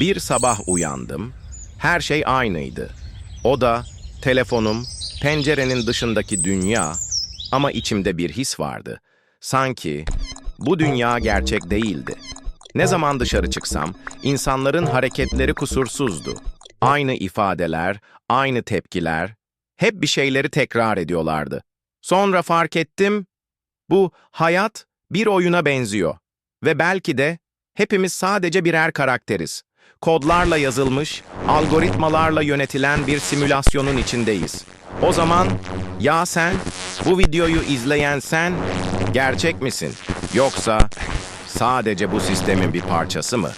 Bir sabah uyandım. Her şey aynıydı. Oda, telefonum, pencerenin dışındaki dünya ama içimde bir his vardı. Sanki bu dünya gerçek değildi. Ne zaman dışarı çıksam insanların hareketleri kusursuzdu. Aynı ifadeler, aynı tepkiler, hep bir şeyleri tekrar ediyorlardı. Sonra fark ettim, bu hayat bir oyuna benziyor ve belki de hepimiz sadece birer karakteriz. Kodlarla yazılmış, algoritmalarla yönetilen bir simülasyonun içindeyiz. O zaman ya sen, bu videoyu izleyen sen gerçek misin? Yoksa sadece bu sistemin bir parçası mı?